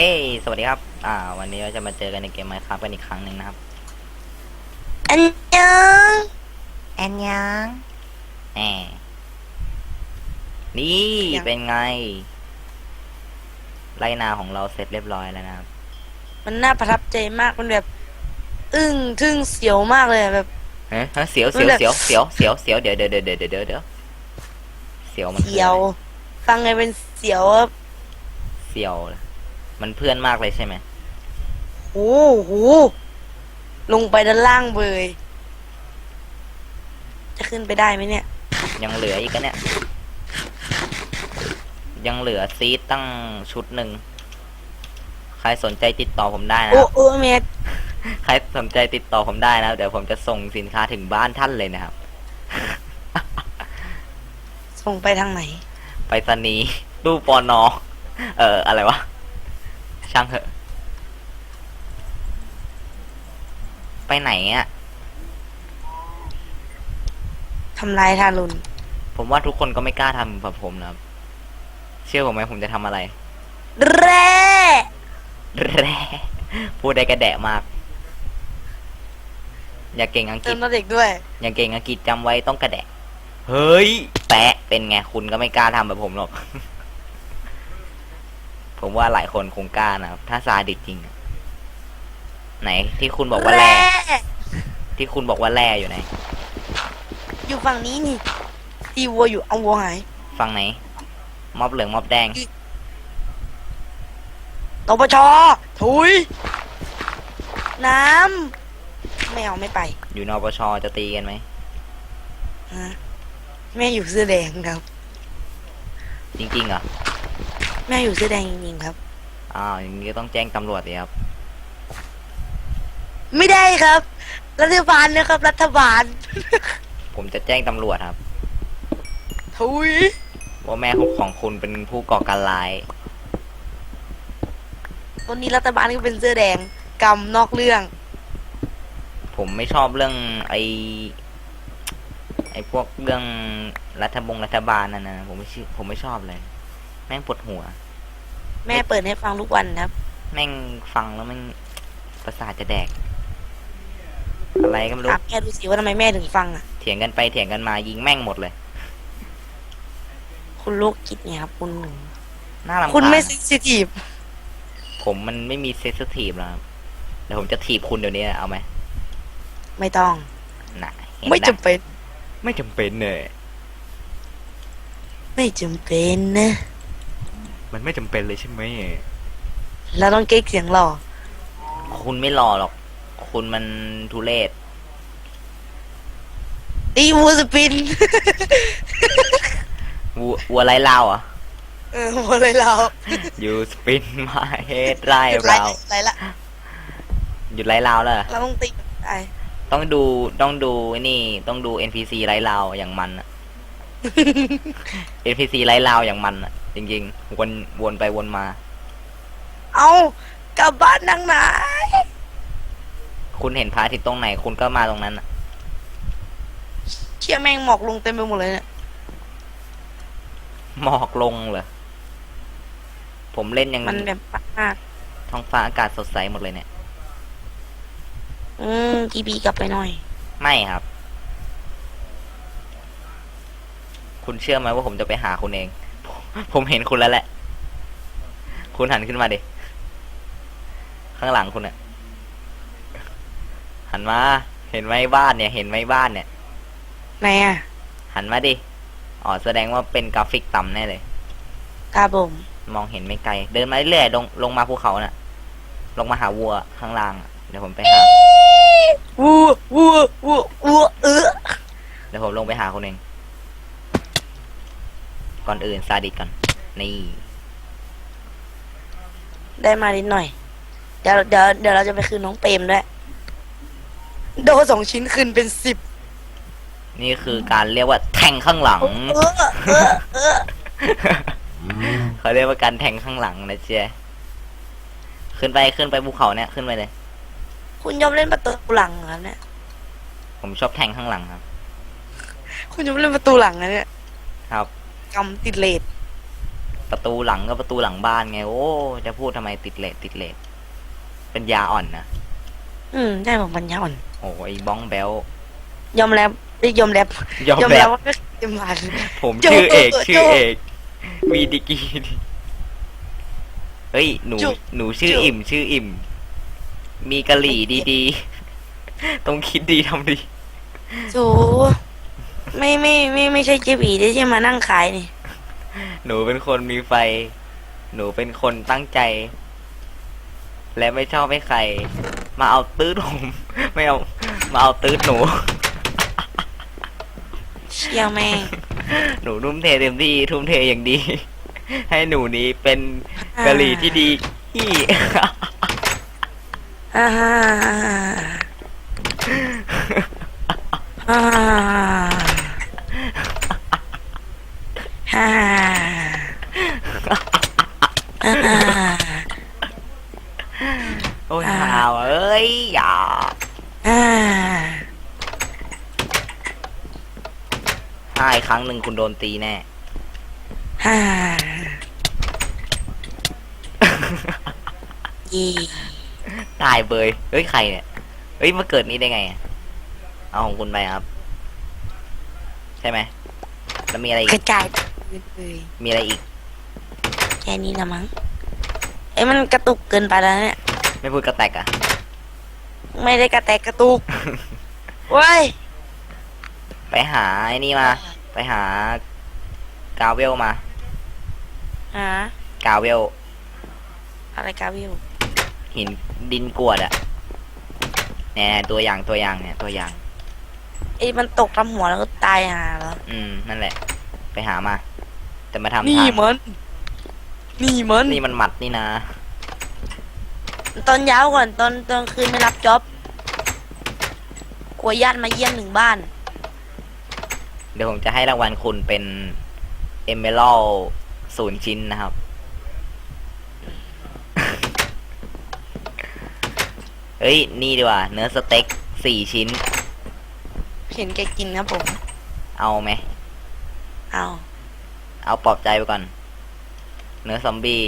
เฮ้ยสวัสดีครับ อ่า วันนี้เราจะมาเจอกันในเกมไมค์ครับกันอีกครั้งหนึ่งนะครับ อันยังอันยังแหมนี่ยัง เป็นไง ไรนาของเราเสร็จเรียบร้อยแล้วนะครับ มันน่าประทับใจมากมันแบบ อึ้งทึ่งเสียวมากเลยอะแบบเฮ้ยเสียวเสียวมันแบบเสียวเสียวเสียวเสียวเดี๋ยวเดี๋ยวเดี๋ยวเดี๋ยวเดี๋ยวเดี๋ยวเสียวมันคือเสียวฟังไงเป็นเสียวอะเสียวเหรอ มันเพื่อนมากเลยใช่ไหมโอ้โหลงไปด้านล่างเบยจะขึ้นไปได้ไหมเนี่ย ยังเหลืออีกกันเนี่ย ยังเหลือซีดตั้งชุดหนึ่ง ใครสนใจติดต่อผมได้นะโอ้ครับโอ้เมดใครสนใจติดต่อผมได้นะเดี๋ยวผมจะส่งสินค้าถึงบ้านท่านเลยนะครับ ส่งไปทางไหน ไปสนีย์ตู้ปอนอเอออะไรวะ ช่างเถอะ ไปไหนอะทำลายทารุณผมว่าทุกคนก็ไม่กล้าทำแบบผมนะครับ เชื่อผมไหมผมจะทำอะไร แร่แร่พูดได้กระแดะมาก อย่าเก่งอังกเติฤมษตัวเด็กด้วย อย่าเก่งอังกฤษจำไว้ต้องกระแดะ เฮ้ย แปะ เป็นไง คุณก็ไม่กล้าทำแบบผมหรอก ผมว่าหลายคนคงกล้านะครับ ถ้าซาดิสจริงอะไหนที่คุณบอกว่าแร่ที่คุณบอกว่าแร่อยู่ไหน อยู่ฝั่งนี้นี่ที่วัวอยู่เอาวัวหายฟังไหนม็อบเหลืองม็อบแดงตปชถุย น้ำไม่เอาไม่ไป อยู่นปชจะตีกันไหมฮะแม่อยู่เสื้อแดงครับ จริงๆเหรอ แม่อยู่เสื้อแดงจริงๆครับ อ้าวอย่างนี้ก็ต้องแจ้งตำรวจดิครับ ไม่ได้ครับ รัฐบาลนะครับ รัฐบาล ผมจะแจ้งตำรวจครับถุยว่าแม่ของคุณเป็นผู้ก่อการร้าย ตอนนี้รัฐบาลก็เป็นเสื้อแดงกรรมนอกเรื่อง ผมไม่ชอบเรื่องไอไอพวกเรื่องรัฐบงรัฐบาลนั่นนะผมไม่ชื่อผมไม่ชอบเลย แม่งปวดหัว แม่เปิดให้ฟังทุกวันครับ แม่งฟังแล้วแม่งประสาทจะแดก อะไรก็ไม่รู้ถามแม่ดูสิว่าทำไมแม่ถึงฟังอะ เถียงกันไปเถียงกันมายิงแม่งหมดเลย คุณโลกคิดไงครับคุณหนึ่งน่ารำคาญคุณไม่เซนซิทีฟผมมันไม่มีเซสทีฟแล้วครับเดี๋ยวผมจะถีบคุณเดี๋ยวนี้นะเอาไหมไม่ต้อง น่ะเห็นไม่นะจำเป็น ไม่จำเป็นเลย ไม่จำเป็นนะ มันไม่จำเป็นเลยใช่ไหมเราต้องเก๊กเสียงหล่อคุณไม่รอหรอก คุณมันทุเรศตีวูสปิน วัววัวไล่เล่าอะ เออหัวเลยเรา you spin my head ไล่ไรเราไรละหยุดไล่เราแล้วเหรอเราต้องตีไอต้องดูต้องดูไอ้นี่ ต้องดู NPC ไล่เราอย่างมันอะ NPC ไล่เราอย่างมันอะจริงๆ วนวนไปวนมา เอากลับบ้านนางไหนคุณเห็นพระอาทิตย์ตรงไหน คุณก็มาตรงนั้นอะเชี่ยแม่งหมอกลงเต็มไปหมดเลยเนี่ยหมอกลงเหรอ ผมเล่นยังมันแบบมากท้องฟ้าอากาศสดใสหมดเลยเนี่ย อืมทีบีกลับไปหน่อย ไม่ครับ คุณเชื่อไหมว่าผมจะไปหาคุณเอง ผมเห็นคุณแล้วแหละ คุณหันขึ้นมาดิ ข้างหลังคุณอะหันมา เห็นไหมบ้านเนี่ย เห็นไหมบ้านเนี่ย ไหนอะหันมาดิ อ๋อ แสดงว่าเป็นกราฟิกต่ำแน่เลย ครับผมมองเห็นไม่ไกล เดินมาเรื่อยๆลงลงมาภูเขาน่ะ ลงมาหาวัวข้างล่างอะเดี๋ยวผมไปหา วัววัววัววัวเออ เดี๋ยวผมลงไปหาคุณเอง ก่อนอื่นซาดิสก่อน นี่ ได้มานิดหน่อย เดี๋ยวเดี๋ยวเดี๋ยวเราจะไปคืนน้องเปรมด้วย โดสองชิ้นคืนเป็นสิบนี่คือการเรียกว่าแทงข้างหลัง เออเออเออเขาเรียกว่าการแทงข้างหลังนะเจ๊ขึ้นไปขึ้นไปภูเขาเนี่ยขึ้นไปเลย คุณยอมเล่นประตูหลังเหรอครับเนี่ย ผมชอบแทงข้างหลังครับ คุณยอมเล่นประตูหลังนะเนี่ย ครับ กำติดเลดประตูหลังก็ประตูหลังบ้านไง โอ้จะพูดทำไมติดเลทติดเลทเป็นยาอ่อนนะอืมใช่ผมปัญญาอ่อน โอ้ไอ้บ้องแบลยอมรับได้ยอมรับยอมยอมแบรับบว่าไม่เคยมาผมโจ้ชื่อเอกโจ้ชื่อเอกมีดีกรีดีเฮ้ยหนูโจ้หนูชื่อโจ้อิ่มชื่ออิ่ม มีกะหรี่ดีๆ ต้องคิดดีทำดีสู ไม่ไม่ไม่ไม่ใช่เจบีที่จะมานั่งขายนี่ หนูเป็นคนมีไฟ หนูเป็นคนตั้งใจ และไม่ชอบให้ใคร มาเอาตื้ดผมไม่เอา มาเอาตื้ดหนู เชี่ยแม่งหนูทุ่มเทเต็มที่ทุ่มเทอย่างดี ให้หนูนี้เป็นกะหรี่ที่ดีที่อ่าฮ่า อ่าอ่าโอ้ยหาวเอ้ยอย่าอ่าห้าอีกครั้งหนึ่งคุณโดนตีแน่ฮ่ายีตายเบยเฮ้ยใครเนี่ย เฮ้ยมาเกิดนี้ได้ไง เอาของคุณไปครับ ใช่ไหมแล้วมีอะไรอีกระจาย เลยมีอะไรอีก แค่นี้ละมั้งเอ้ยมันกระตุกเกินไปแล้วเนี่ย ไม่พูดกระแตกอะไม่ได้กระแตกกระตุกเว้ยไปหาไอ้นี่มา ไปหากาเวลมาฮะกาเวลอะไรกาวิวหินดินกรวดอะเนี่ยตัวอย่างตัวอย่างเนี่ยตัวอย่าง ไอ้ยมันตกทำหัวแล้วก็ตายห่าเหรออืมนั่นแหละ ไปหามา แต่มาทำนี่ทางมัน นี่มัน นี่มันหมัดนี่นะ ตอนเช้าก่อนตอนตอนคืนไม่รับจ็อบกลัวญาติมาเยี่ยมหนึ่งบ้าน เดี๋ยวผมจะให้รางวัลคุณเป็นเอเมอรัลศูนย์ชิ้นนะครับ เฮ้ย นี่ดีกว่า เนื้อสเต็กสี่ชิ้น เห็นแกกินครับผม เอาไหม เอาเอาปลอบใจไปก่อน เนื้อซอมบี้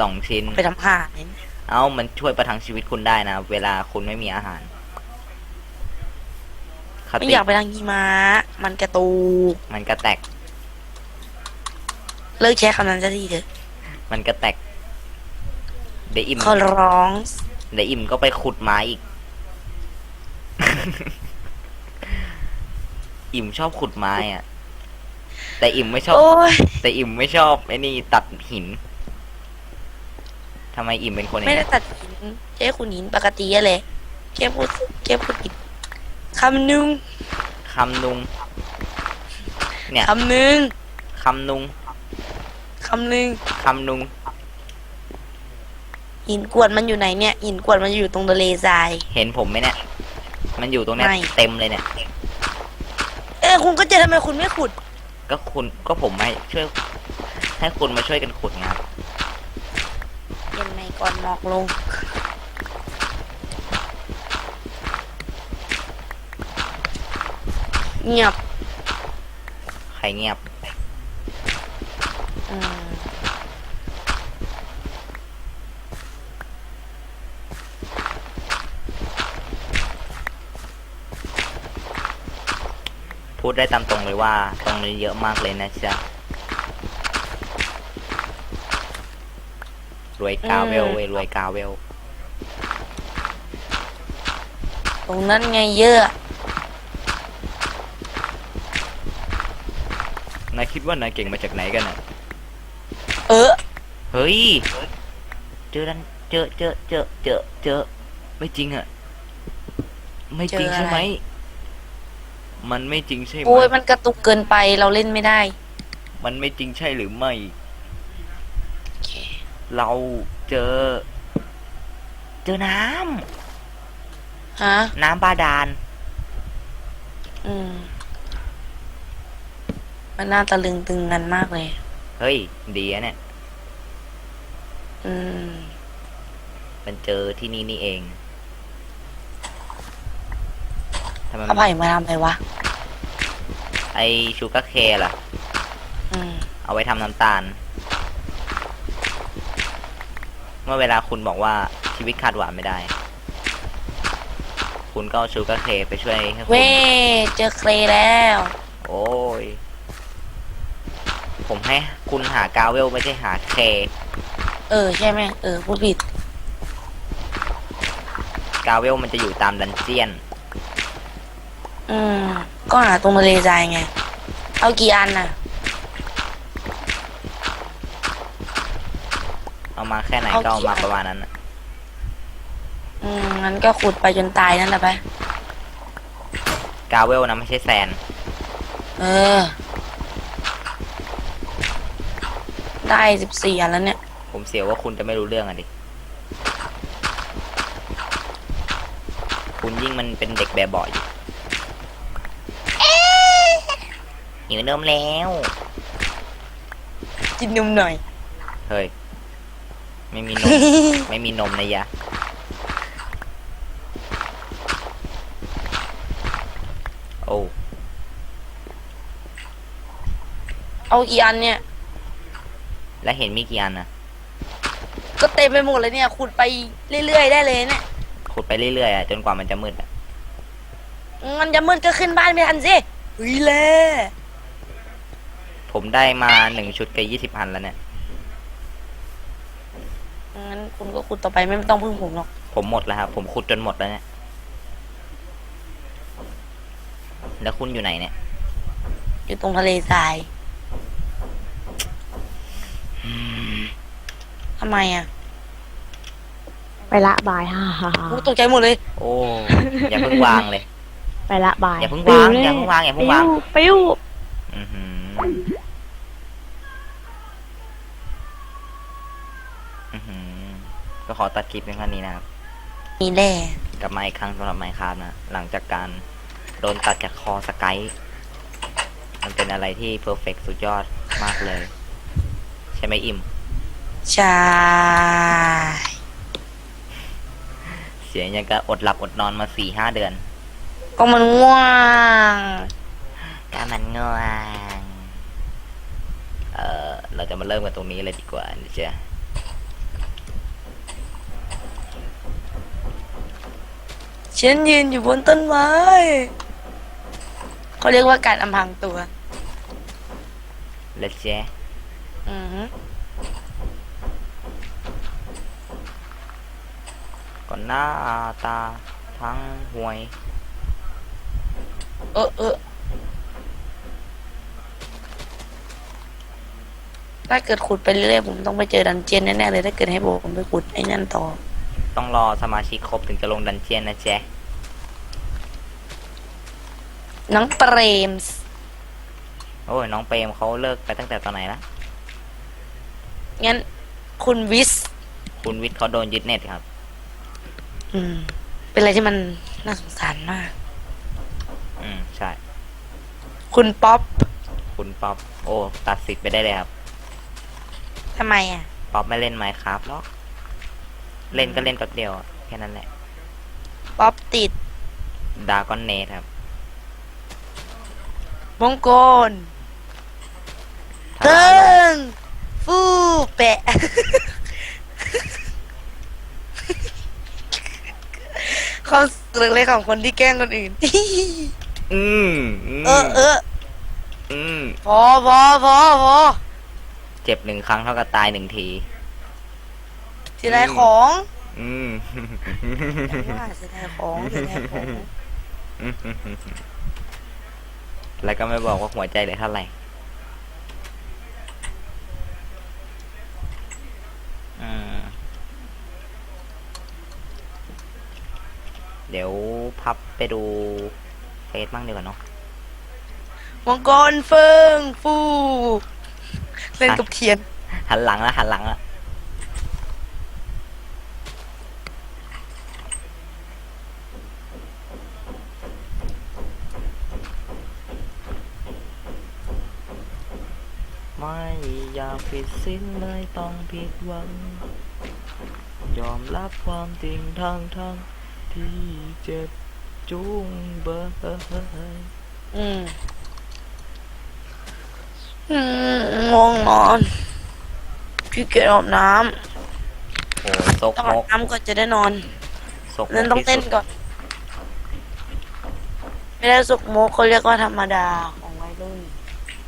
สองชิ้น ไปทำห่าเนี่ยเอามันช่วยประทังชีวิตคุณได้นะ เวลาคุณไม่มีอาหารคไม่ติอยากไปทางยีม้ามันกระตูกมันกระแตก เลิกใช้คำนั้นสักทีเถอะ มันกระแตก เดี๋ยวอิ่มขอร้อง เดี๋ยวอิ่มก็ไปขุดไม้อีก อิ่มชอบขุดไม้อะ แต่อิ่มไม่ชอบ โอ้ยแต่อิ่มไม่ชอบไอ้นี่ตัดหินทำไมอิ่มเป็นคนอย่างไม่ได้นี้นตัดหินแค่คุณหินปกติอะเลยแค่พูดแค่พูดผิดคำนึงคำนุง เนี่ยคำนึงคำนุงคำนึงคำนุง หินกรวดมันอยู่ไหนเนี่ยหินกรวดมันอยู่ตรงทะเลทราย เห็นผมไหมเนี่ย มันอยู่ตรงเนี้ยไม่ เต็มเลยเนี่ย เอ้ยคุณก็จะทำไมคุณไม่ขุด ก็คุณก็ผมให้ช่วย ให้คุณมาช่วยกันขุดไงครับเย็นในก่อนหมอกลง เงียบ ใครเงียบอืม พูดได้ตามตรงเลยว่าตรงนี้เยอะมากเลยนะจ๊ะรวยกาเวลเว้ยรวยกาเวลตรงนั้นไงเยอะ นายคิดว่านายเก่งมาจากไหนกันน่ะ เออ เฮ้ย เจอดันเจอเจอเจอเจอเจอ ไม่จริงอะไม่จริงเจออะไรใช่ไห มมันไม่จริงใช่ไหมโอ้ยมันกระตุกเกินไปเราเล่นไม่ได้ มันไม่จริงใช่หรือไม่ โอเคเราเจอ เจอน้ฮะำน้ำบาดาล อืม มันน่าตะลึงตึงงันมากเลย เฮ้ย ดีอะเนี่ย อืม มันเจอที่นี่นี่เอง ทำไมเอาไผ่มาทำอะไรวะไอชูกาเคล่ะ อืมเอาเอาไว้ทำน้ำตาล เมื่อเวลาคุณบอกว่าชีวิตขาดหวานไม่ได้ คุณก็เอาชูการ์เครไปช่วยให้คุณ เว้เจอเคลแล้ว โอ้ย ผมให้คุณหากาเวลไม่ใช่หาเค เออ ใช่ไหมเออพูดผิด กาเวลมันจะอยู่ตามดันเจียน อืม ก็หาตรงทะเลทรายไง เอากี่อันน่ะ เอามาแค่ไหนเอาก็เอามากี่อัน ประมาณนั้นน่ะอืมงั้นก็ขุดไปจนตายนั่นแหละไป กาเวลนะไม่ใช่แซนเออ ได้สิบสี่อันแล้วเนี่ย ผมเสียว่าคุณจะไม่รู้เรื่องอะดิ คุณยิ่งมันเป็นเด็กแบบเบ่อย หิวนมแล้ว กินนมหน่อย เฮ้ย ไม่มีนม ไม่มีนมนะยะ โอ้ เอากี่อันเนี่ย แล้วเห็นมีกี่อันนะก็เต็มไปหมดเลยเนี่ยขุดไปเรื่อยๆได้เลยเนี่ยขุดไปเรื่อยๆอะจนกว่ามันจะมืดอะมันจะมืดก็ขึ้นบ้านไม่ทันสิเฮ้ยแล่ ผมได้มาหนึ่งชุดกับยี่สิบอันแล้วเนี่ย งั้นคุณก็ขุดต่อไปไม่ต้องพึ่งผมหรอก ผมหมดแล้วครับ ผมขุดจนหมดแล้วเนี่ย แล้วคุณอยู่ไหนเนี่ย อยู่ตรงทะเลทรายทำไมอะไปละบายฮ่าฮ่าฮ่ากูตกใจหมดเลย โอ้ อย่าเพิ่งวางเลย ไปละบายอย่าเพิ่งวางปิ้อย่าเพิ่งวางอย่าเพิ่งวาง ปิ้วอือหืออื ขอตัดคลิปเพียงเท่านี้นะครับ มีแน่กลับมาอีกครั้งสำหรับไมค์ค a f t นะ หลังจากการโดนตัดจากคอสไกด์มันเป็นอะไรที่เพอร์เฟกสุดยอดมากเลย ใช่ไหมอิมใช่เสียงยังก็อดหลับอดนอนมาสี่ห้าเดือน ก็มันง่วงก็มันง่วง เออเราจะมาเริ่มกันตรงนี้เลยดีกว่านะจ๊ะ ฉันยืนอยู่บนต้นไม้เขาเรียกว่าการอำพรางตัวแล้วจ๊ะอือฮึก่อนหน้าตาทั้งห่วย เออเออถ้าเกิดขุดไปเรื่อยๆผมต้องไปเจอดันเจียนแน่ๆเลย ถ้าเกิดให้ผมไปขุดไอ้นั่นต่อ ต้องรอสมาชิกครบถึงจะลงดันเจียนนะจ๊ะน้องเปรมส์โอ้ยน้องเปรมเขาเลิกไปตั้งแต่ตอนไหนละงั้น คุณวิส คุณวิทย์เขาโดนยึดเน็ตครับ อืม เป็นอะไรที่มันน่าสงสารมาก อืมใช่ คุณป๊อปคุณป๊อปโอ้ ตัดสิทธิ์ไปได้เลยครับทำไมอะ ป๊อปไม่เล่นไมค์ครับหรอก เล่นก็เล่นแป๊บเดียวอะแค่นั้นแหละป๊อปติดดากอนเนทครับมงกลถ้าเติ้ร้านงฟูแปะ ความสุดเล็กๆของคนที่แกล้งคนอื่น อืมมเออเอออืมพอพอพอพอเจ็บหนึ่งครั้งเท่ากับตายหนึ่งที เสียดายของอืมว่าเสียดายของเสียดายของแล้วก็ไม่บอกว่าหัวใจเหลือเท่าไหร่อืมเดี๋ยวพับไปดูเฟซบ้างดีกว่าเนาะมังกรเฟิงฟู เล่นกับเทียน หันหลังแล้วหันหลังแล้ว ไม่อยากผิดสิ้นเลยต้องผิดหวัง ยอมรับความจริงทั้งทั้งที่เจ็บจุงเบยอืมอืมง่วงนอนพี่เกียจอาบน้โอ้ซกำต้องมอาบกน้ำก่อนจะได้นอนซกมกนั้นต้องที่เต้นสุดก่อน ไม่ได้สุกโมกเขาเรียกว่าธรรมดาของวัยรุ่น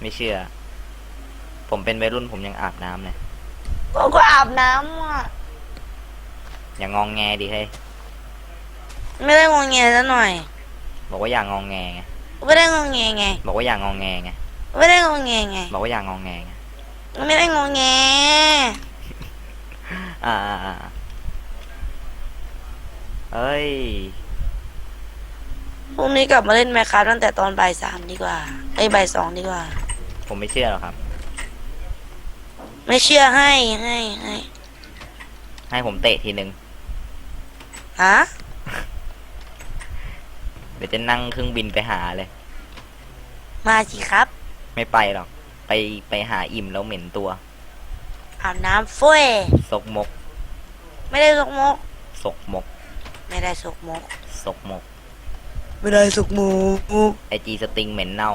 ไม่เชื่อ ผมเป็นวัยรุ่นผมยังอาบน้ำเลยก็ก็อาบน้ำอะ อย่างงองแงดิเฮ้ยไม่ได้งงแงซะหน่อยบอกว่าอย่างงองแงไงไม่ได้งงแงไงบอกว่าอย่างงองแงไงไม่ได้งงแงไงบอกว่าอย่างงองแงไงไม่ได้งงแงอ่าอ่าอ่าเอ้ยพรุ่งนี้กลับมาเล่นแมคครับตั้งแต่ตอนบ่ายสามดีกว่าไอ้ยบ่ายสองดีกว่า ผมไม่เชื่อหรอกครับ ไม่เชื่อให้ให้ให้ให้ผมเตะทีนึงฮะเดี๋ยวจะนั่งเครื่องบินไปหาเลย มาสิครับ ไม่ไปหรอก ไปไปหาอิ่มแล้วเหม็นตัวอาบน้ำฟุ้ยซกมกไม่ได้สุกโมกซกมก ไม่ได้สุกโมกซกมก ไม่ได้สุกโมกไอจีสติงเหม็นเน่า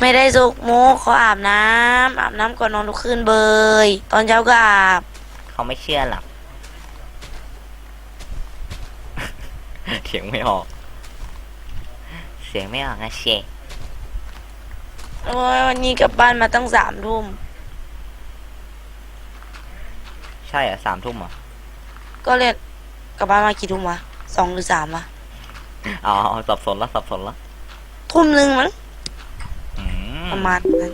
ไม่ได้สุกโมกเขาอาบน้ำอาบน้ำก่อนนอนทุกคืนเบย ตอนเช้าก็อาบ เขาไม่เชื่อหรอกเสียงไม่ออก เสียงไม่ออกนะเชโอ้ยวันนี้กลับบ้านมาตั้งสามทุ่ม ใช่เหรอะสามทุ่มเหรอก็เรียกกลับบ้านมากี่ทุ่มวะสองหรือสามวะอ๋อสับสนละสับสนละทุ่มหนึ่งมั้งอืม ประมาณนั้น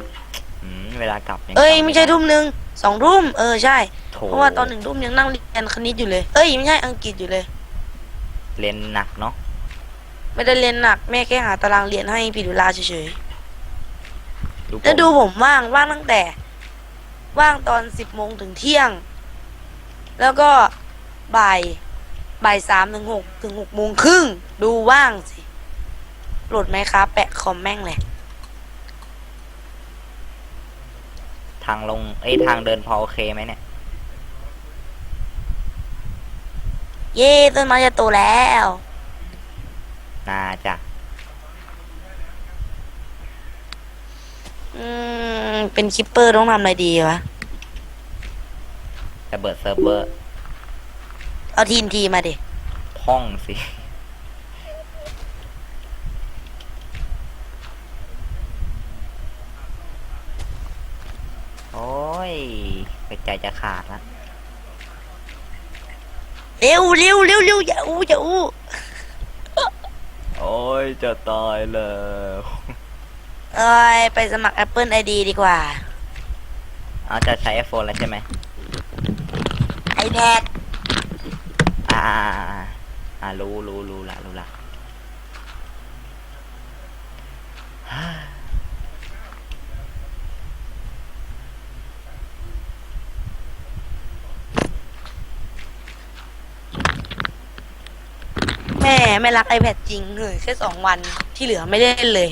อืมเวลากลับงเอ้ยจำไม่ใช่ทุ่มหนึ่งสองทุ่มเออใช่ โถเพราะว่าตอนหนึ่งทุ่มยังนั่งเรียนคณิตอยู่เลย เอ้ยไม่ใช่อังกฤษอยู่เลย เรียนหนักเนาะไม่ได้เรียนหนักแม่แค่หาตารางเรียนให้ผิดเวลาเฉยดูๆแล้วดูผมผมว่างว่างตั้งแต่ ว่างตอนสิบโมงถึงเที่ยง แล้วก็บ่ายบ่ายสามถึงหกถึงหกโมงครึ่งดูว่างสิโหลดไหมครับ แปะคอมแม่งเลยางลงเอ้ยทางเดินพอโอเคไหมเนี่ย เย้ต้นไม้จะโตแล้วน่าจะอืมเป็นคิปเปอร์ต้องทำอะไรดีวะระเบิดเซิร์ฟเวอร์ เอาทีนทีมาดิ พ่องสิ โอ้ยใจจะขาดละเร็วเร็วเร็วเร็วอย่าอู้อย่าอู้โอ้ยจะตายแล้วเอ้ยไปสมัคร Apple ID ดีกว่าเอาจะใช้ iPhone แล้วใช่ไหม iPad อ่าอ่าอ่าอ่าอ่ารู้รู้รู้ละรู้ละ ไม่รัก iPad จริงเลยแค่สองวันที่เหลือไม่ได้เล่นเลย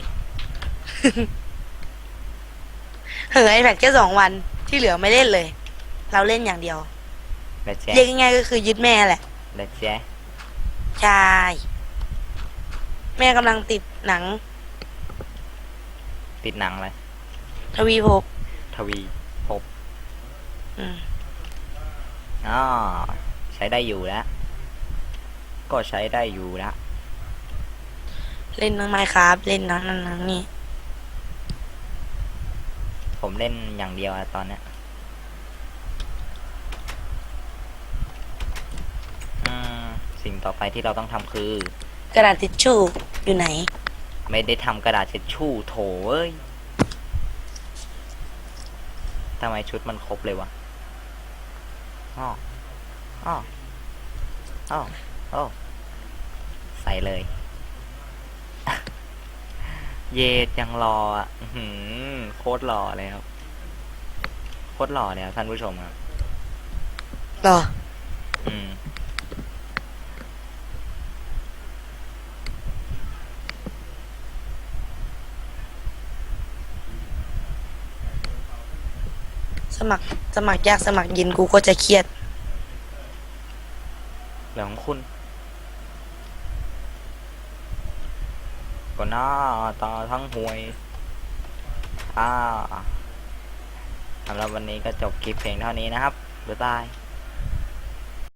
เหอ iPad แค่สองวันที่เหลือไม่เล่นเลย เราเล่นอย่างเดียวแล้วแจ๊เรียกง่ายๆก็คือยึดแม่แหละแล้วแจ๊ใช่แม่กำลังติดหนัง ติดหนังเลยทวีภพทวีภพอืม อ๋อใช้ได้อยู่แล้ว ก็ใช้ได้อยู่แล้วเล่นทั้งไมครับเล่นทั้งนั้นทั้งนี้ผมเล่นอย่างเดียวอะตอนเนี้ยอืมสิ่งต่อไปที่เราต้องทำคือกระดาษทิชชู่อยู่ไหน ไม่ได้ทำกระดาษเช็ดชู่โถเอ้ยทำไมชุดมันครบเลยวะอ้ออ้ออ้อ อ้อใส่เลย เยดยังรออะอื้อหือโคตรหล่อเลยครับ โคตรหล่อเลยครับท่านผู้ชมครับหรออืมสมัครสมัครยากสมัครเย็นกูก็จะเครียดเรื่องของคุณ ก็หน้าตาทั้งหวยอ่าสำหรับวันนี้ก็จบคลิปเพียงเท่านี้นะครับบ๊ายบาย